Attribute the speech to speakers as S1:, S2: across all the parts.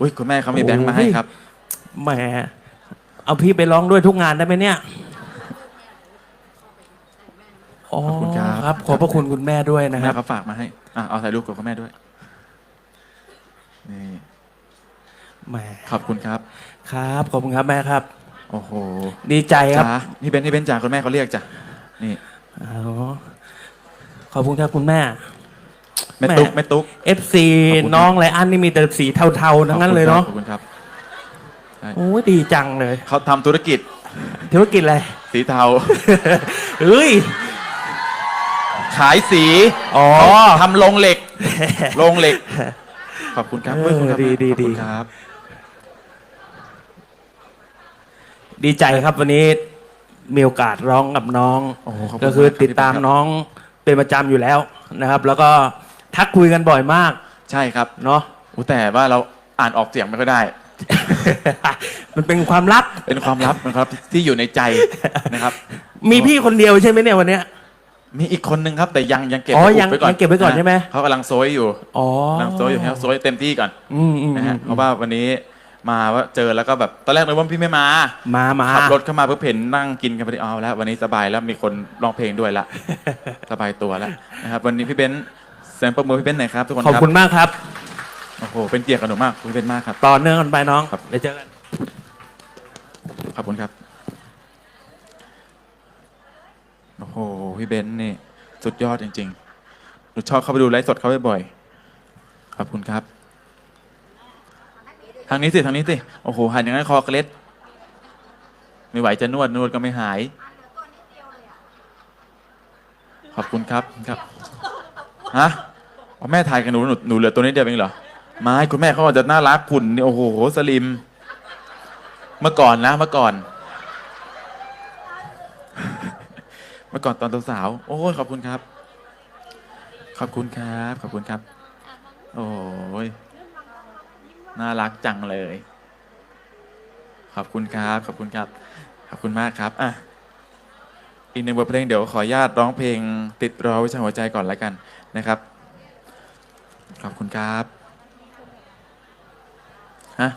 S1: อุ้ยคุณแม่เขามีแบงค์มาให้ครับ
S2: แหม เอาพี่ไปร้องด้วยทุกงานได้ไหมเนี่ยอ๋อ
S1: ขอบคุณครับ
S2: ครับ ขอบพระคุณคุณแม่ด้วยนะค
S1: แม่
S2: รับ
S1: เขาฝากมาให้อะเอาถ่ายรูปกับคุณแม่ด้วยนี่
S2: แหม
S1: ขอบคุณครับ
S2: ครับ ขอบคุณครับแม่ครับ
S1: โอ้โห
S2: ดีใจครับ
S1: จ๋านี่เป็นนี่เป็นจ่าคุณแม่เขาเรียกจ้ะนี่
S2: อ๋อขอบคุณครับคุณแม่
S1: แม่
S2: แม่
S1: ตุ๊กแม่ตุ๊ก
S2: FC
S1: ขอบคุณครับ
S2: น้องไรอันนี่มีแต่สีเทาๆทั้งนั้นเลยเนาะ
S1: ขอบคุณครับ
S2: โอ้ยดีจังเลย
S1: เขาทำธุรกิจ
S2: ธุรกิจอะไร
S1: สีเทา
S2: เฮ้ย
S1: ขายสี
S2: อ๋อ
S1: ทำโรงเหล็ก โรงเหล็ก ขอบคุณครับ
S2: เออ
S1: ขอบคุณครับ
S2: ดีดี
S1: ขอบคุณ
S2: ดี
S1: ครับ
S2: ดีใจครับวันนี้มีโอกาสร้องกับน้อง
S1: โอ้โหขบณ
S2: ก็คือ
S1: มรับ
S2: ติดตาม
S1: พี่เป็
S2: น้องเป็นประจำอยู่แล้วนะครับ แล้วก็ ทักคุยกันบ่อยมาก
S1: ใช่ครับ
S2: เนาะ
S1: อู้แต่ว่าเราอ่านออกเสียงไม่ค่อยได้
S2: มันเป็นความลับ
S1: เป็นความลับนะครับที่อยู่ในใจนะครับ
S2: มีพี่คนเดียวใช่ไหมเนี่ยวันเนี้ย
S1: มีอีกคนนึงครับ แต่ยังยังเก็บ
S2: อ๋อ
S1: ไว้
S2: ยัง
S1: ไว้ก่อน
S2: ยังเก็บไว้ก่อนะใช่ไหม
S1: เขากำลังโซยอยู่
S2: อ๋อกำ
S1: ลังโซยอยู่ให้เขาโซยเต็มที่ก่อน
S2: อืมอืม
S1: นะฮะ
S2: อืม
S1: เพราะว่าวันนี้มาว่าเจอแล้วก็แบบตอนแรกนึกว่าพี่ไม่มา
S2: มามา
S1: ขับรถเข้ามาเพื่อเห็นนั่งกินกันพอดีเอาแล้ววันนี้สบายแล้วมีคนร้องเพลงด้วยละ สบายตัวแล้วนะครับ วันนี้พี่เบนซ์ แซมประมือพี่เบนซ์หน่อยครับทุกคน
S2: ขอบ
S1: ครับ
S2: คุณมากครับ
S1: โอ้โหเป็นเกียรติกับหนูมากคุณเบนซ์มากครับ
S2: ต่อเนื่องกันไปน้อง
S1: ครับ
S2: เดี๋ยวเจอกัน
S1: ขอบคุณครับ โอ้โหพี่เบนซ์นี่สุดยอดจริงๆหนูชอบเข้าไปดูไลฟ์สดเขาบ่อยๆขอบคุณครับ ทางนี้สิทางนี้สิโอ้โหหันอย่างนั้นคอเคล็ดไม่ไหวจะนวดนวดก็ไม่หาย ขอบคุณครับครับฮะเอา แม่ถ่ายกับหนูหนูหนูเหลือตัวนี้เดียวเองเหรอไม่คุณแม่เขาอาจจะน่ารักขุนนี่โอ้โหสลิม เมื่อก่อนนะเมื่อก่อน เมื่อก่อนตอนสาวๆโอ้ยขอบคุณครับ ขอบคุณครับ ขอบคุณครับ โอ้ยน่ารักจังเลย ขอบคุณครับ ขอบคุณครับ ขอบคุณมากครับอะอีกหนึ่งบทเพลงเดี๋ยวขออนุญาตร้องเพลงติดรอไว้ในหัวใจก่อนแล้วกันนะครับ ขอบคุณครับฮะ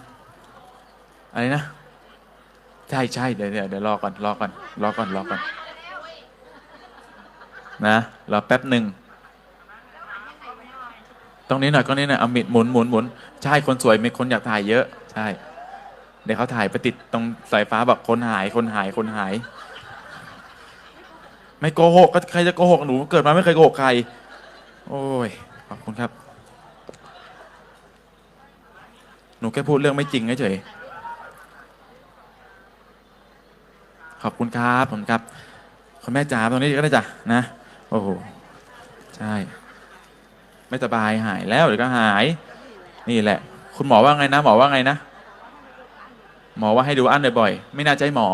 S1: อะไรนะ ใช่ใช่เดี๋ยวเดี๋ยวเดี๋ยวรอก่อนรอก่อนรอก่อนรอก่อนนะรอแป๊บหนึ่งตรงนี้หน่อยก็นี้หน่อยเอามิดหมุนหมุนหมุนใช่คนสวยมีคนอยากถ่ายเยอะ ใช่ เดี๋ยวเขาถ่ายไปติดตรงสายฟ้าบอกคนหายคนหายคนหาย ไม่โกหกก็ใครจะโกหกหนูเกิดมาไม่เคยโกหกใคร โอ้ยขอบคุณครับ หนูแค่พูดเรื่องไม่จริงเฉยขอบคุณครับผมครับคุณแม่จ๋าตรงนี้ก็ได้จ้ะนะโอ้โหใช่ ไม่สบายหายแล้วเดี๋ยวก็หาย นี่แหละ คุณหมอว่าไงนะ หมอว่าไงนะ หมอว่าให้ดูอั้นบ่อยๆไม่น่าใจหมอ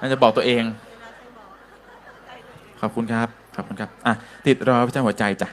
S1: น่าจะบอกตัวเอง ขอบคุณครับ ขอบคุณครับอะติดรอพระเจ้าหัวใจจ้ะ